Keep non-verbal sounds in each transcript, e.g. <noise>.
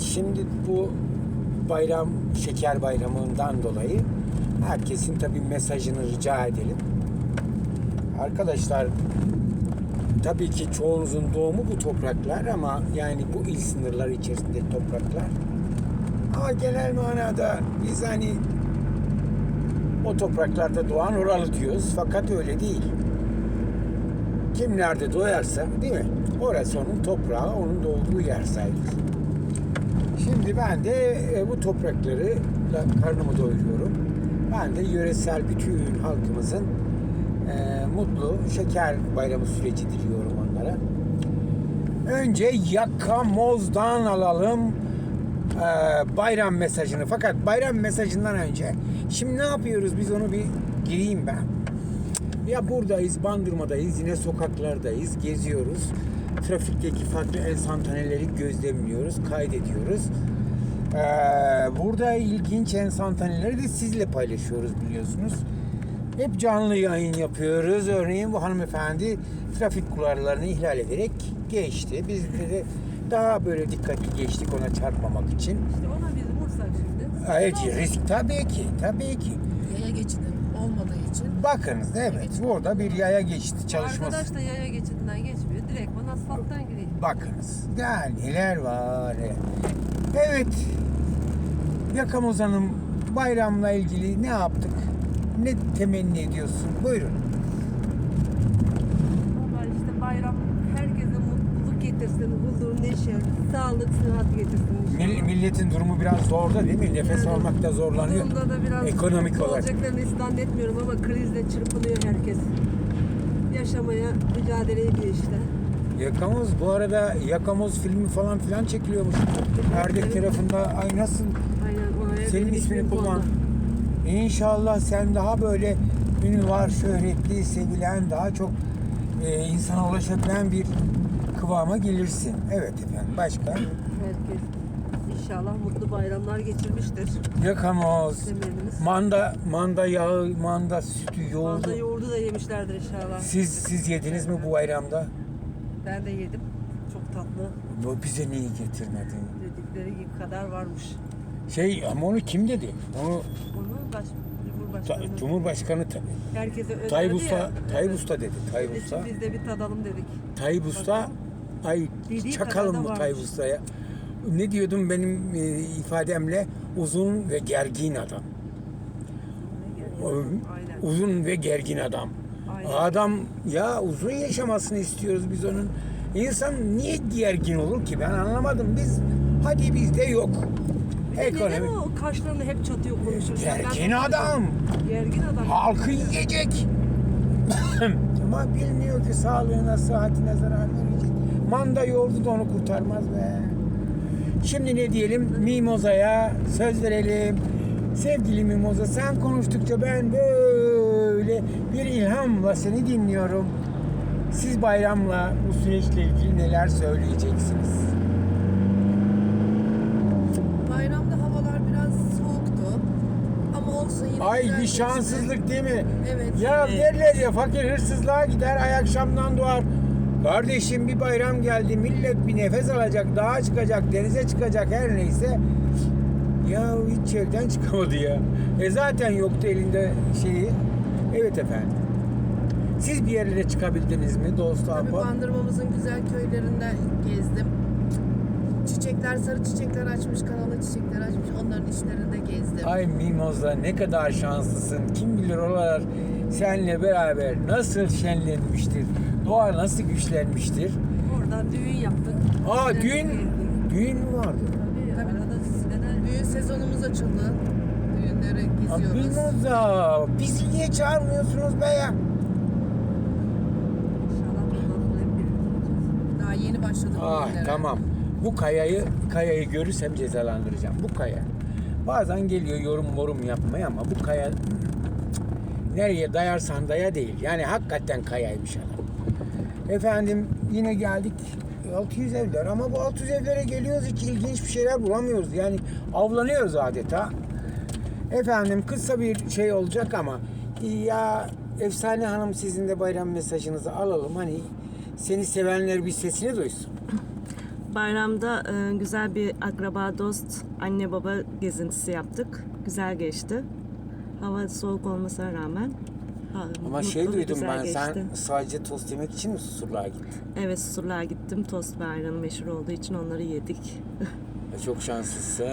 Şimdi bu bayram, şeker bayramından dolayı herkesin tabii mesajını rica edelim. Arkadaşlar tabii ki çoğunuzun doğumu bu topraklar ama yani bu il sınırları içerisinde topraklar. Ama genel manada biz hani o topraklarda doğan oralı diyoruz fakat öyle değil. Kim nerede doğarsa değil mi? Orası onun toprağı, onun doğduğu yer sayılır. Şimdi ben de e, bu toprakları karnımı doyuruyorum. Ben de yöresel bütün halkımızın e, mutlu şeker bayramı süreci diliyorum onlara. Önce yakamozdan alalım e, bayram mesajını. Fakat bayram mesajından önce şimdi ne yapıyoruz biz onu bir gireyim ben. Ya buradayız, Bandırma'dayız, yine sokaklardayız, geziyoruz. Trafikteki farklı enstantaneleri gözlemliyoruz, kaydediyoruz. Ee, burada ilginç enstantaneleri de sizle paylaşıyoruz biliyorsunuz. Hep canlı yayın yapıyoruz. Örneğin bu hanımefendi trafik kurallarını ihlal ederek geçti. Biz de daha böyle dikkatli geçtik ona çarpmamak için. İşte ona biz vursak şimdi. Evet, risk tabii ki, tabii ki. Yaya geçidi olmadığı için Bakınız evet burada bir yaya geçti çalışması. Arkadaş da yaya geçidinden geçmiyor. Direkt bana asfalttan giriyor. Bakınız ya neler var. ya. Evet. Yakamoz Hanım bayramla ilgili ne yaptık? Ne temenni ediyorsun? Buyurun. Ama işte bayram mutluluk getirsin, huzur, neşe, sağlık, sıhhat getirsin. Mill- milletin durumu biraz zorda değil mi? Nefes Yani almakta zorlanıyor. Bunda da biraz Ekonomik olarak. olacaklarını istan etmiyorum ama krizle çırpınıyor herkes. Yaşamaya mücadele ediyor işte. Yakamoz bu arada Yakamoz filmi falan filan çekiliyormuş. Erdek Evet. tarafında ay nasıl Aynen oraya senin benim ismini ismim kullan. kondu. İnşallah sen daha böyle ünlü var, şöhretli, sevilen, daha çok e, insana ulaşabilen bir kıvama gelirsin. Evet efendim. Başka? Herkes inşallah mutlu bayramlar geçirmiştir. Yakamoz, Temelimiz. manda, manda yağı, manda sütü, yoğurdu. Manda yoğurdu da yemişlerdir inşallah. Siz siz yediniz mi bu bayramda? Ben de yedim. Çok tatlı. Bu bize niye getirmedin? Dedikleri gibi kadar varmış. Şey ama onu kim dedi? Onu Onu baş, ta- Cumhurbaşkanı Cumhurbaşkanı tabii. herkese önerdi Tayyip ya. Usta, Tayyip. Usta dedi. Tayyip Onun Usta. biz de bir tadalım dedik. Tayyip Usta ay Dediği çakalım kadar da bu Tayyip varmış. Usta'ya. Ne diyordum benim e, ifademle uzun ve gergin adam. O- Aynen. Uzun ve gergin adam. Aynen. Adam ya uzun yaşamasını istiyoruz biz onun. İnsan niye gergin olur ki ben anlamadım. Biz hadi bizde yok. Neden Ekonomi. o kaşlarını hep çatıyor konuşur? Sen- ben Gergin de- adam. Gergin adam. Halkı yiyecek. <coughs> Ama bilmiyor ki sağlığına, sıhhatine zarar verecek. Manda yoğurdu da onu kurtarmaz be. Şimdi ne diyelim? Mimoza'ya söz verelim. Sevgili Mimoza sen konuştukça ben böyle bir ilhamla seni dinliyorum. Siz bayramla bu süreçle ilgili neler söyleyeceksiniz? bayramda havalar biraz soğuktu. Ama olsun yine Ay güzel bir geçti. şanssızlık değil mi? Evet. Ya derler ya fakir hırsızlığa gider ay akşamdan doğar. Kardeşim bir bayram geldi millet bir nefes alacak dağa çıkacak denize çıkacak her neyse. Ya hiç evden <laughs> çıkamadı ya. E zaten yoktu elinde şeyi. Evet efendim. Siz bir yerlere çıkabildiniz mi dost Tabii ahbap? bandırmamızın güzel köylerinde gezdim. Çiçekler, sarı çiçekler açmış, kanalı çiçekler açmış. Onların içlerinde gezdim. Ay Mimoz'da ne kadar şanslısın. Kim bilir oralar seninle beraber nasıl şenlenmiştir. Doğa nasıl güçlenmiştir. Oradan düğün yaptık. Aa düğün gezdik. düğün mü vardı? Tabii, Tabii. Düğün sezonumuz açıldı. Düğünlere geziyoruz. Mimoza bizi niye çağırmıyorsunuz be ya? Daha yeni başladık Ah düğünlere. tamam. Bu kayayı kayayı görürsem cezalandıracağım. Bu kaya. Bazen geliyor yorum morum yapmaya ama bu kaya nereye dayarsan daya değil. Yani hakikaten kayaymış adam. Efendim yine geldik 600 evler ama bu 600 evlere geliyoruz hiç ilginç bir şeyler bulamıyoruz. Yani avlanıyoruz adeta. Efendim kısa bir şey olacak ama ya Efsane Hanım sizin de bayram mesajınızı alalım. Hani seni sevenler bir sesini duysun. Bayramda e, güzel bir akraba, dost, anne baba gezintisi yaptık. Güzel geçti. Hava soğuk olmasına rağmen ha, Ama mutlu şey duydum ben geçti. sen sadece tost yemek için mi Susurluğa gittin? Evet Susurluğa gittim. Tost ve ayranı meşhur olduğu için onları yedik. <laughs> Çok şanslısın.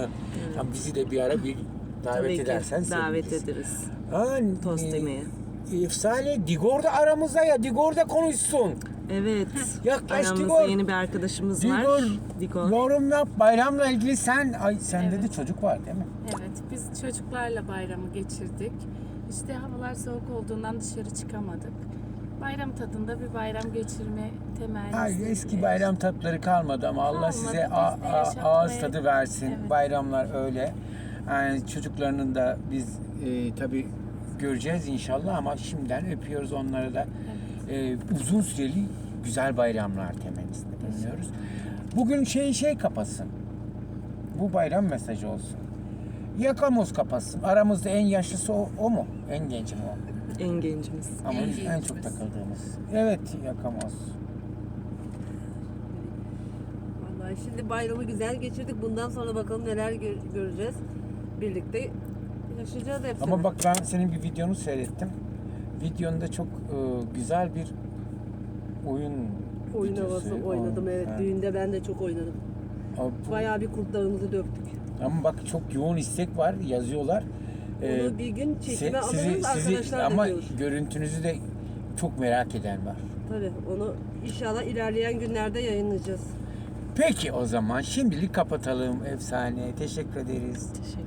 Ha, bizi de bir ara bir davet Tabii ki edersen davet seviniriz. ederiz. Ha, Tost e, yemeye. Efsane Digor da aramızda ya Digor da konuşsun. Evet. <laughs> Yaklaş Aramızda Digor. yeni bir arkadaşımız Digor, var. Digor. yorum yap bayramla ilgili sen ay sende de Evet. çocuk var değil mi? Evet, biz çocuklarla bayramı geçirdik. İşte havalar soğuk olduğundan dışarı çıkamadık. Bayram tadında bir bayram geçirme temelli. Ay, eski bayram tatları kalmadı ama Allah Kalmadı, size biz de a- a- yaşatmaya- ağız tadı versin. Evet. Bayramlar öyle. Yani çocuklarının da biz e, tabii göreceğiz inşallah ama şimdiden öpüyoruz onları da. E, uzun süreli güzel bayramlar temennisinde bulunuyoruz. Bugün şey şey kapatsın. Bu bayram mesajı olsun. Yakamoz kapatsın. Aramızda en yaşlısı o, o mu? En genci mi o? En gencimiz. Ama En en çok takıldığımız. Evet Yakamoz. Vallahi şimdi bayramı güzel geçirdik. Bundan sonra bakalım neler gö- göreceğiz. Birlikte yaşayacağız hepsini. Ama bak ben senin bir videonu seyrettim. Videonda çok e, güzel bir oyun oyun videosu. havası oynadım evet. Ha. Düğünde ben de çok oynadım. Bu- Bayağı bir kurtlarımızı döktük. Ama bak çok yoğun istek var yazıyorlar. Ee, Onu bir gün çekime se- alırız arkadaşlar da ama diyoruz. görüntünüzü de çok merak eden var. Tabii onu inşallah ilerleyen günlerde yayınlayacağız. Peki o zaman şimdilik kapatalım efsane. Teşekkür ederiz. Teşekkür